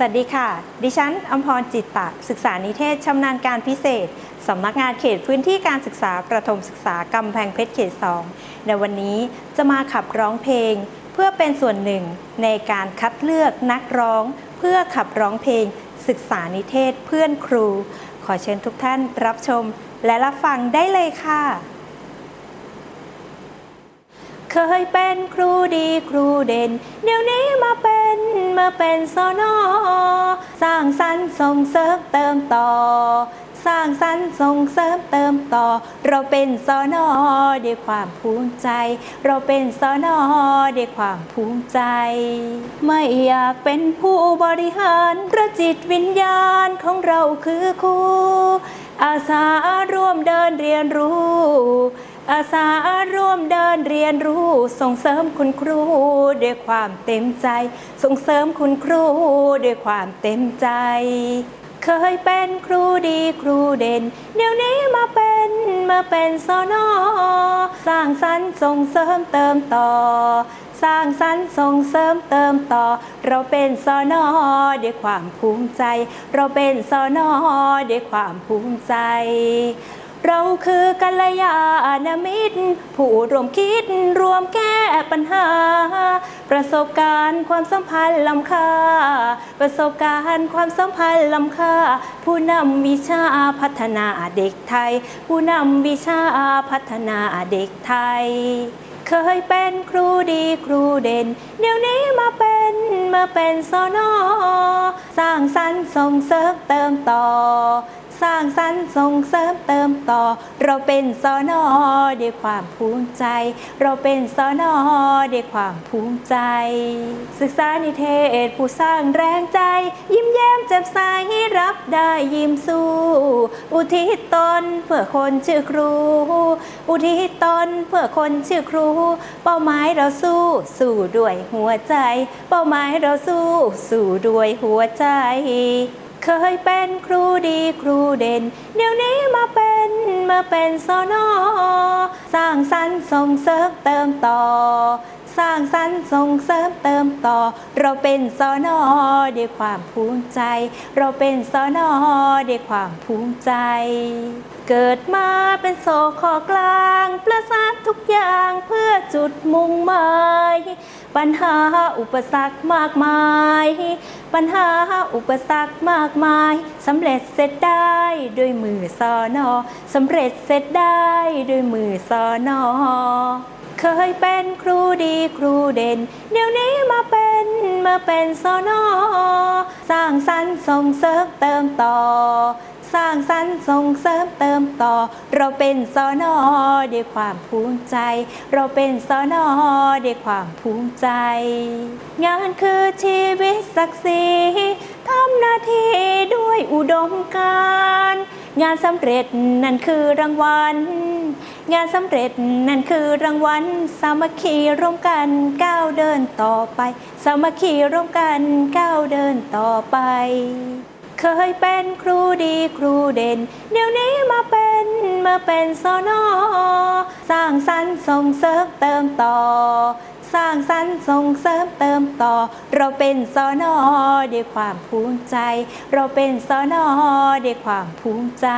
สวัสดีค่ะ ดิฉันอมพรจิตตะ ศึกษานิเทศชำนาญการพิเศษ สำนักงานเขตพื้นที่การศึกษาประถมศึกษากำแพงเพชรเขต 2 ในวันนี้จะมาขับร้องเพลง เพื่อเป็นส่วนหนึ่งในการคัดเลือกนักร้อง เพื่อขับร้องเพลง ศึกษานิเทศเพื่อนครู ขอเชิญทุกท่านรับชมและรับฟังได้เลยค่ะ เคยเป็นครูดีครูเด่น เดี๋ยวนี้มาเป็นมา เป็นสอนอสร้างสรรค์ส่งเสริมเติมต่อ สร้างสรรค์ส่งเสริมเติมต่อ เราเป็นสอนอด้วยความภูมิใจ เราเป็นสอนอด้วยความภูมิใจ ไม่อยากเป็นผู้บริหารประจิตวิญญาณของเราคือครูอาสาร่วมเดินเรียนรู้ อาสาร่วมเดินเรียนรู้ส่งเสริมคุณครู ด้วยความเต็มใจ ส่งเสริมคุณครู ด้วยความเต็มใจ เคยเป็นครูดีครูเด่น เดี๋ยวนี้มาเป็นมาเป็นสอนอสร้างสรรค์ส่งเสริมเติมต่อ สร้างสรรค์ส่งเสริมเติมต่อ เราเป็นสอนอด้วยความภูมิใจ เราเป็นสอนอด้วยความภูมิใจ เราคือกัลยาณมิตร ผู้รวมคิดรวมแก้ปัญหา ประสบการณ์ความสัมพันธ์ล้ำค่า ประสบการณ์ความสัมพันธ์ล้ำค่า ผู้นำวิชาพัฒนาเด็กไทย ผู้นำวิชาพัฒนาเด็กไทย เคยเป็นครูดีครูเด่น เดี๋ยวนี้มาเป็นมาเป็นสอนอสร้างสรรค์ส่งเสริมเติมต่อ สร้างสรรค์ส่งเสริมเติมต่อ เราเป็นสอนอด้วยความภูมิใจ เราเป็นสอนอด้วยความภูมิใจ ศึกษานิเทศผู้สร้างแรงใจ ยิ้มแย้มแจ่มใสรับได้ยิ้มสู้ อุทิศตนเพื่อคนชื่อครู อุทิศตนเพื่อคนชื่อครู เป้าหมายเราสู้สู้ด้วยหัวใจ เป้าหมายเราสู้สู้ด้วยหัวใจ เคยเป็นครูดีครูเด่น เดี๋ยวนี้มาเป็นมาเป็นสอนอสร้างสรรค์ส่งเสริมเติมต่อ สร้างสรรค์ส่งเสริมเติมต่อ เราเป็นสอนอด้วยความภูมิใจ เราเป็นสอนอด้วยความภูมิใจ เกิดมาเป็นโซขอกลาง ประสานทุกอย่างเพื่อจุดมุ่งหมายปัญหาอุปสรรคมากมาย ปัญหาอุปสรรคมากมายสำเร็จเสร็จได้ด้วยมือสอนอสำเร็จเสร็จได้ด้วยมือสอนอ เคยเป็นครูดีครูเด่น เดี๋ยวนี้มาเป็นมาเป็นสอนอสร้างสรรค์ส่งเสริมเติมต่อ สร้างสรรค์ส่งเสริมเติมต่อ เราเป็นสอนอด้วยความภูมิใจ เราเป็นสอนอด้วยความภูมิใจ งานคือชีวิตศักดิ์ศรีทำหน้าที่ด้วยอุดมการ งานสำเร็จนั่นคือรางวัล งานสำเร็จนั่นคือรางวัล สามัคคีร่วมกันก้าวเดินต่อไป สามัคคีร่วมกันก้าวเดินต่อไป เคยเป็นครูดีครูเด่น เดี๋ยวนี้มาเป็นมาเป็นสอนอสร้างสรรค์ส่งเสริมเติมต่อ สร้างสรรค์ส่งเสริมเติมต่อ เราเป็นสอนอด้วยความภูมิใจ เราเป็นสอนอด้วยความภูมิใจ